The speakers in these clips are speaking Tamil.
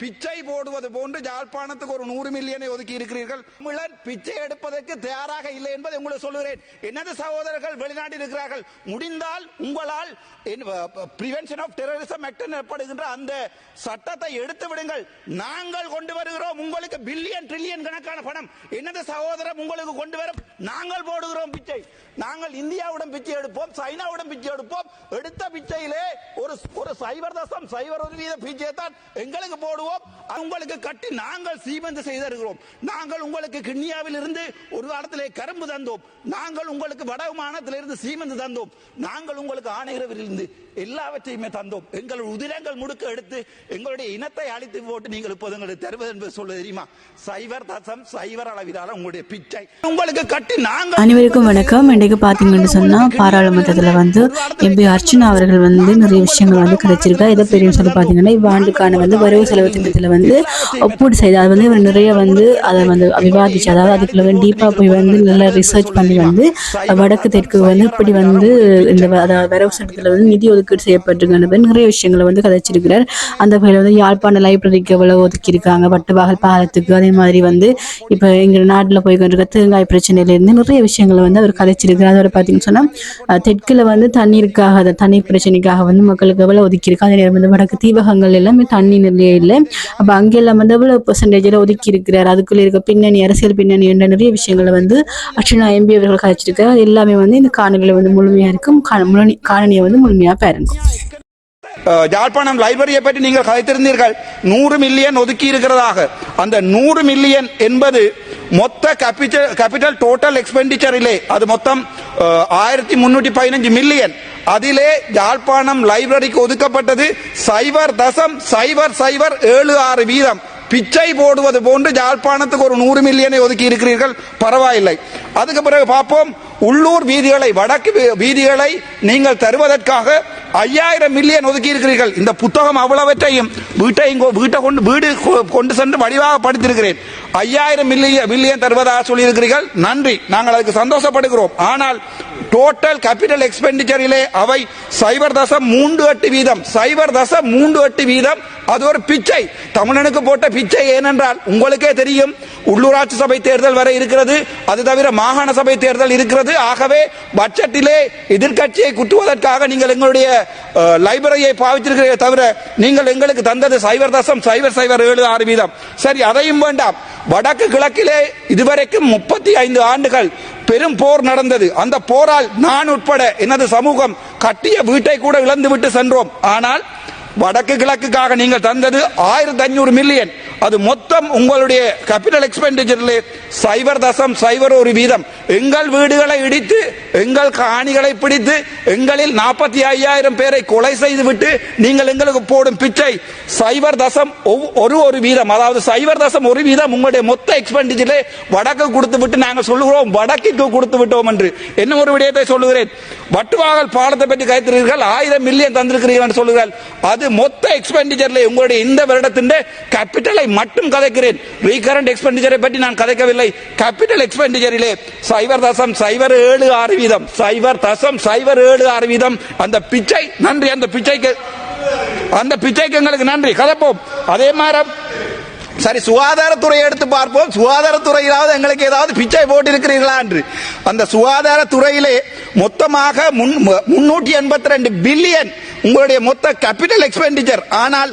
பிச்சை போடுவது போன்று யாழ்ப்பாணத்துக்கு ஒரு நூறு மில்லியனை ஒதுக்கி இருக்கிறீர்கள். தமிழர் பிச்சை எடுப்பதற்கு தயாராக இல்லை என்பதை உங்களுக்கு சொல்லுகிறேன். எனது சகோதரர்கள் வெளிநாட்டில் இருக்கிறார்கள்? முடிந்தால் உங்களால் பிரிவென்ஷன் ஆஃப் டெரரிசம் ஆக்ட் எனப்படுகின்ற அந்த சட்டத்தை எடுத்து விடுங்கள். நாங்கள் கொண்டு வருகிறோம் உங்களுக்கு பில்லியன் ட்ரில்லியன் கணக்கான பணம். எனது சகோதரம் உங்களுக்கு கொண்டு வரும்? நாங்கள் போடுகிறோம் பிச்சை. நாங்கள் இந்தியாவுடன் பிச்சை எடுப்போம் சைனாவுடன் பிச்சை எடுப்போம். எடுத்த பிச்சையிலே ஒரு ஒரு சைவர் தசம் சைவர் ஒரு வீத பிச்சையை தான் எங்களுக்கு போடுவோம். அது உங்களுக்கு கட்டி நாங்கள் சீமந்து செய்திருக்கிறோம். நாங்கள் உங்களுக்கு கிண்ணியாவில் இருந்து ஒரு காலத்திலே கரும்பு தந்தோம். நாங்கள் உங்களுக்கு வடமானத்தில் இருந்து சீமந்து தந்தோம். நாங்கள் உங்களுக்கு ஆணையரவில் இருந்து எல்லாவற்றையுமே தந்தோம். எங்கள் உதிரங்கள் முடுக்க எடுத்து எங்களுடைய இனத்தை அழித்து போட்டு நீங்கள் இப்போது எங்களுக்கு தருவது என்பது சொல்ல தெரியுமா? சைவர் தசம் சைவர் அளவிலான உங்களுடைய பிச்சை. உங்களுக்கு கட்டி நாங்கள் அனைவருக்கும் வணக்கம். இன்றைக்கு பார்த்தீங்கன்னு சொன்னால் பாராளுமன்றத்தில் வந்து எம்பி அர்ச்சனா அவர்கள் வந்து நிறைய விஷயங்கள் வந்து கிடைச்சிருக்கா? இதை பெரிய சொல்லி பார்த்தீங்கன்னா இவ்வாண்டுக்கான வந்து வரவு செலவு குடும்பத்தில் வந்து ஒப்பீடு செய்து அது வந்து இவர் நிறைய வந்து அதை வந்து விவாதிச்சு அதாவது அதுக்குள்ள வந்து டீப்பாக போய் வந்து நல்லா ரிசர்ச் பண்ணி வந்து வடக்கு தெற்கு வந்து இப்படி வந்து இந்த அதாவது வரவு சட்டத்தில் வந்து நிதி ஒதுக்கீடு செய்யப்பட்டிருக்கின்ற நிறைய விஷயங்களை வந்து கதைச்சிருக்கிறார். அந்த வகையில் வந்து யாழ்ப்பாண லைப்ரரிக்கு எவ்வளோ ஒதுக்கியிருக்காங்க பட்டுவாகல் பாலத்துக்கு அதே மாதிரி வந்து இப்போ எங்கள் நாட்டில் போய் கொண்டிருக்க தேங்காய் பிரச்சனையிலேருந்து நிறைய விஷயங்களை வந்து அவர் கதைச்சிருக்கிறார். அதோட பார்த்தீங்கன்னு சொன்னால் தெற்கில் வந்து தண்ணீருக்காக தண்ணீர் பிரச்சனைக்காக வந்து மக்களுக்கு எவ்வளோ ஒதுக்கியிருக்கு அதே நேரம் வந்து வடக்கு தீபகங்கள் எல்லாமே தண்ணி நிலையே இல்லை. அப்போ அங்கெல்லாம் வந்து எவ்வளோ பெர்சன்டேஜில் ஒதுக்கி இருக்கிறார்? அதுக்குள்ளே இருக்க பின்னணி அரசியல் பின்னணி என்ற நிறைய விஷயங்களை வந்து அர்ச்சனா எம்பி அவர்கள் கழிச்சிருக்கிறார் எல்லாமே வந்து இந்த காணொலியில் வந்து முழுமையாக இருக்கும். கா- முழு- காணொலியை வந்து முழுமையாக பாருங்க. யாழ்ப்பாணம் லைப்ரரியை பற்றி நீங்கள் கதைத்திருந்தீர்கள். நூறு மில்லியன் ஒதுக்கி இருக்கிறதாக. அந்த நூறு மில்லியன் என்பது மொத்த கேபிட்டல் கேபிட்டல் டோட்டல் எக்ஸ்பெண்டிச்சரிலே அது மொத்தம் ஆயிரத்தி முன்னூற்றி பதினஞ்சு மில்லியன். அதிலே யாழ்ப்பாணம் லைப்ரரிக்கு ஒதுக்கப்பட்டது சைபர் தசம் சைபர் சைபர் ஏழு ஆறு வீதம். பிச்சை போடுவது போன்று யாழ்ப்பாணத்துக்கு ஒரு நூறு மில்லியனை ஒதுக்கி இருக்கிறீர்கள். பரவாயில்லை. அதுக்கு பிறகு பார்ப்போம். உள்ளூர் வீதிகளை வடக்கு வீ- வீதிகளை நீங்கள் தருவதற்காக ஐயாயிரம் மில்லியன் ஒதுக்கி இருக்கிறீர்கள். இந்த புத்தகம் அவ்வளவற்றையும் வீட்டை வீட்டை கொண்டு வீடு கொ- கொண்டு சென்று வடிவாக படித்திருக்கிறேன். ஐயாயிரம் மில்லியன் மில்லியன் தருவதாக சொல்லியிருக்கிறீர்கள். நன்றி. நாங்கள் அதுக்கு சந்தோஷப்படுகிறோம். ஆனால் டோட்டல் கேபிட்டல் எக்ஸ்பெண்டிச்சரிலே அவை சைபர் தசம் மூன்று எட்டு வீதம். சைபர் தசம் மூன்று எட்டு வீதம். அது ஒரு பிச்சை. தமிழனுக்கு போட்ட பிச்சை ஏனென்றால் உங்களுக்கே தெரியும். உள்ளூராட்சி சபை தேர்தல் வரை இருக்கிறது. அது தவிர மாகாண சபை தேர்தல் இருக்கிறது. ஆகவே பட்ஜெட்டிலே எதிர்க்கட்சியை குட்டுவதற்காக நீங்கள் எங்களுடைய லைப்ரரியை பாவிச்சிருக்கிறீர்கள் தவிர நீங்கள் எங்களுக்கு தந்தது சைபர் தசம் சைபர் சைபர் ஏழு ஆறு வீதம். சரி அதையும் வேண்டாம். வடக்கு கிழக்கிலே இதுவரைக்கும் முப்பத்தி ஐந்து ஆண்டுகள் பெரும் போர் நடந்தது. அந்த போரால் நான் உட்பட எனது சமூகம் கட்டிய வீட்டை கூட இழந்துவிட்டு சென்றோம். ஆனால் வடக்கு கிழக்குக்காக நீங்கள் தந்தது ஆயிரத்தி ஐநூறு மில்லியன் அது மொத்தம் உங்களுடைய கேபிட்டல் எக்ஸ்பெண்டிச்சர்ல சைபர் தசம் சைபர் ஒரு வீதம். எங்கள் வீடுகளை இடித்து எங்கள் காணிகளை பிடித்து எங்களில் நாற்பத்தி ஐயாயிரம் பேரை கொலை செய்து விட்டு நீங்கள் எங்களுக்கு போடும் பிச்சை. சைபர் தசம் ஒவ்- ஒரு ஒரு வீதம். அதாவது சைபர் தசம் ஒரு வீதம் உங்களுடைய மொத்த எக்ஸ்பெண்டிச்சர்ல வடக்கு கொடுத்து விட்டு நாங்கள் சொல்லுகிறோம் வடக்கிற்கு கொடுத்து விட்டோம் என்று. என்ன ஒரு விடயத்தை சொல்லுகிறேன்? வட்டுவாகல் பாலத்தை பற்றி கைத்திருக்கிறீர்கள் ஆயிரம் மில்லியன் தந்திருக்கிறீர்கள் என்று சொல்லுகிறார்கள். அது மொத்த எக்ஸ்பெண்டிச்சர்ல உங்களுடைய இந்த வருடத்தின் கேபிட்டலை மட்டும் கதைக்கிறேன். ரீகரண்ட் எக்ஸ்பெண்டிச்சரை பற்றி நான் கதைக்கவில்லை. கேபிட்டல் எக்ஸ்பெண்டிச்சரிலே சைவர் தசம் சைவர் ஏழு ஆறு வீதம். சைவர் தசம் சைவர் ஏழு ஆறு வீதம். அந்த பிச்சை நன்றி. அந்த பிச்சைக்கு அந்த பிச்சைக்கு எங்களுக்கு நன்றி. கதைப்போம். அதே மாதிரி சரி சுகாதாரத்துறை எடுத்து பார்ப்போம். சுகாதாரத்துறையிலாவது எங்களுக்கு ஏதாவது பிச்சை போட்டிருக்கிறீர்களா என்று. அந்த சுகாதாரத்துறையிலே மொத்தமாக முன்னூற்றி எண்பத்தி ரெண்டு பில்லியன் உங்களுடைய மொத்த கேபிட்டல் எக்ஸ்பெண்டிச்சர் ஆனால்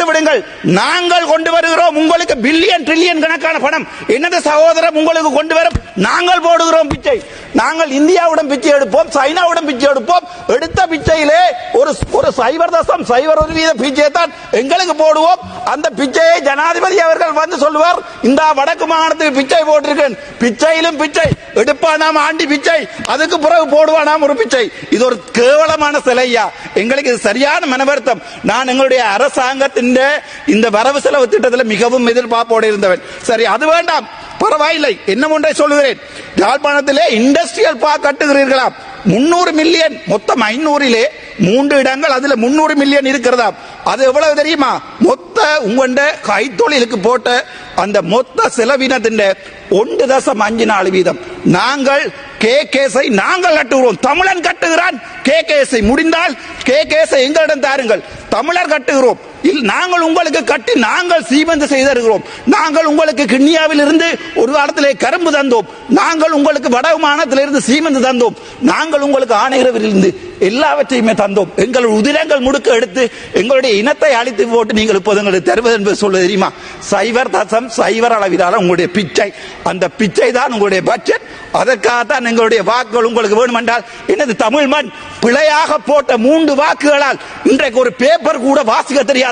விடுங்கள். நாங்கள் கொண்டு வருகிறோம் உங்களுக்கு பில்லியன் ட்ரில்லியன் கணக்கான பணம். என்னது சகோதரம் உங்களுக்கு கொண்டு வர நாங்கள் போடுகிறோம் பிச்சை. நாங்கள் இந்தியாவுடன் பிச்சை எடுப்போம் சைனாவுடன் பிச்சை எடுப்போம். எடுத்த பிச்சையிலே ஒரு ஒரு சைபர் தசம் சைபர் ஒரு வீத பிச்சையை தான் எங்களுக்கு போடுவோம். அந்த பிச்சையை ஜனாதிபதி அவர்கள் வந்து சொல்லுவார். இந்த வடக்கு மாகாணத்துக்கு பிச்சை போட்டிருக்கேன். பிச்சையிலும் பிச்சை. எடுப்பானாம் ஆண்டி பிச்சை. அதுக்கு பிறகு போடுவானாம் ஒரு பிச்சை. இது ஒரு கேவலமான சிலையா? எங்களுக்கு இது சரியான மனவருத்தம். நான் எங்களுடைய அரசாங்கத்தின் இந்த வரவு செலவு திட்டத்தில் மிகவும் எதிர்பார்ப்போடு இருந்தவன். சரி அது வேண்டாம். பரவாயில்லை. என்ன ஒன்றை சொல்லுகிறேன்? யாழ்ப்பாணத்திலே இண்டஸ்ட்ரியல் பார்க் கட்டுகிறீர்களாம் முன்னூறு மில்லியன் மொத்தம் ஐநூறிலே மூன்று இடங்கள் அதுல முன்னூறு மில்லியன் இருக்கிறதா? அது எவ்வளவு தெரியுமா? மொத்த உங்கண்ட கைத்தொழிலுக்கு போட்ட அந்த மொத்த செலவினத்தின் ஒன்று தசம் அஞ்சு நாலு வீதம். நாங்கள் கே கேஸை நாங்கள் கட்டுகிறோம். தமிழன் கட்டுகிறான். கே கேஸை முடிந்தால் கே கேஸை எங்களிடம் தாருங்கள். தமிழர் கட்டுகிறோம். நாங்கள் உங்களுக்கு கட்டி நாங்கள் சீமந்து செய்திருக்கிறோம். நாங்கள் உங்களுக்கு கிண்ணியாவில் இருந்து ஒரு காலத்திலே கரும்பு தந்தோம். நாங்கள் உங்களுக்கு வடமானத்திலிருந்து சீமந்து தந்தோம். நாங்கள் உங்களுக்கு ஆணையரவில் இருந்து எல்லாவற்றையுமே தந்தோம். எங்கள் உதிரங்கள் முடுக்க எடுத்து எங்களுடைய இனத்தை அழித்து போட்டு நீங்கள் இப்போது எங்களுக்கு தருவது என்பது சொல்ல தெரியுமா? சைவர் தசம் சைவர் அளவிலான உங்களுடைய பிச்சை. அந்த பிச்சை தான் உங்களுடைய பட்ஜெட் அதற்காகத்தான் எங்களுடைய வாக்குகள் உங்களுக்கு வேண்டுமென்றால் எனது தமிழ் மண் பிழையாக போட்ட மூன்று வாக்குகளால் இன்றைக்கு ஒரு பேப்பர் கூட வாசிக்க தெரியாது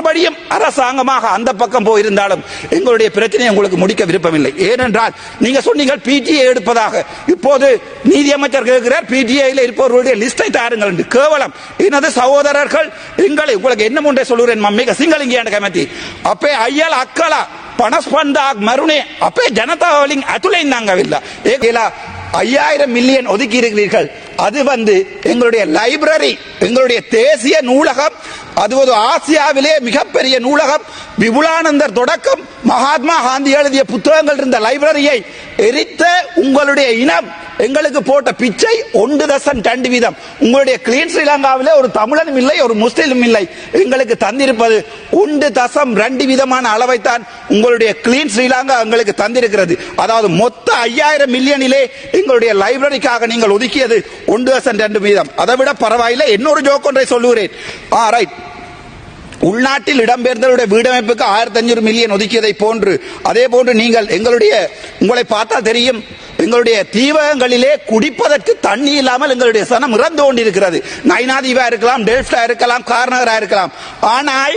மறுபடியும் அரசாங்கமாக அந்த பக்கம் போயிருந்தாலும் எங்களுடைய பிரச்சனையை உங்களுக்கு முடிக்க விருப்பமில்லை. ஏனென்றால் நீங்க சொன்னீங்க பிடிஏ எடுப்பதாக. இப்போது நீதியமைச்சர் கேட்கிறார் பிடிஏல இருப்பவர்களுடைய லிஸ்டை தாருங்கள் என்று. கேவலம். எனது சகோதரர்கள் எங்களை உங்களுக்கு என்ன ஒன்றை சொல்லுகிறேன் மம்மிக? சிங்களிங்க கமத்தி அப்பே ஐயல் அக்கலா பணஸ்பந்தாக் மருணே அப்பே ஜனதாவலிங் அதுலையும் நாங்கவில்லை. ஏகலா ஐயாயிரம் மில்லியன் ஒதுக்கி இருக்கிறீர்கள் அது வந்து எங்களுடைய லைப்ரரி எங்களுடைய தேசிய நூலகம் அது ஒரு ஆசியாவிலே மிகப்பெரிய நூலகம். விபுலானந்தர் தொடக்கம் மகாத்மா காந்தி எழுதிய புத்தகங்கள் இருந்த லைப்ரரியை எரித்த உங்களுடைய இனம் எங்களுக்கு போட்ட பிச்சை ஒன்று தசம் ரெண்டு வீதம். உங்களுடைய கிளீன் ஸ்ரீலங்காவிலே ஒரு தமிழனும் இல்லை ஒரு முஸ்லீமும் இல்லை. எங்களுக்கு தந்திருப்பது ஒன்று தசம் ரெண்டு விதமான அளவைத்தான் உங்களுடைய கிளீன் ஸ்ரீலங்கா எங்களுக்கு தந்திருக்கிறது. அதாவது மொத்த ஐயாயிரம் மில்லியனிலே எங்களுடைய லைப்ரரிக்காக நீங்கள் ஒதுக்கியது ஒன்று பர்சன்ட் ரெண்டு வீதம். அதை விட பரவாயில்லை இன்னொரு ஜோக் ஒன்றை சொல்லுகிறேன். ஆ ரைட் உள்நாட்டில் இடம்பெயர்ந்தவருடைய வீடமைப்புக்கு ஆயிரத்தி அஞ்சூறு மில்லியன் ஒதுக்கியதை போன்று அதே போன்று நீங்கள் எங்களுடைய உங்களை பார்த்தா தெரியும் எங்களுடைய தீவகங்களிலே குடிப்பதற்கு தண்ணி இல்லாமல் எங்களுடைய சனம் இறந்து கொண்டிருக்கிறது. நைனாதீவா இருக்கலாம் டெல்ஃப்டா இருக்கலாம் கார்னகரா இருக்கலாம். ஆனால்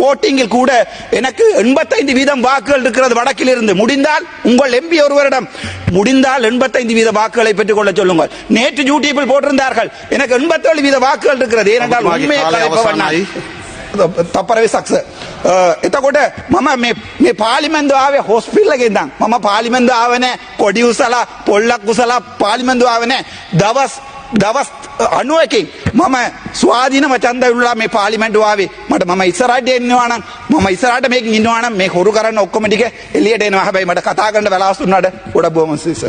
ஓட்டிங்கில் கூட எனக்கு எண்பத்தைந்து வீதம் வாக்குகள் இருக்கிறது வடக்கில் இருந்து முடிந்தால் உங்கள் எம்பி ஒருவரிடம் முடிந்தால் எண்பத்தைந்து வீத வாக்குகளை பெற்றுக் கொள்ள சொல்லுங்கள் நேற்று யூடியூபில் போட்டிருந்தார்கள் எனக்கு எண்பத்தேழு வீத வாக்குகள் இருக்கிறது ஏனென்றால் உண்மையை கலைப்பவன் తప్పరవి సక్సెస్ එතකොට මම මේ පාලිමෙන්ද ආවේ හොස්පිල්ලක ඉඳන් මම පාලිමෙන්ද ආවනේ පොඩි උසලා පොල්ලක් උසලා පාලිමෙන්ද ආවනේ දවස් අනුවකින් මම ස්වාධීනව චන්ද විල්ලා මේ පාලිමෙන්ට් ආවේ මට මම ඉස්සරහට එන්නවානම් මම ඉස්සරහට මේක ඉන්නවානම් මේ හොරු කරන්න ඔක්කොම ටික එළියට එනවා. හැබැයි මට කතා කරන්න වෙලාවක් දුන්නාට ගොඩක් බොහොම සිස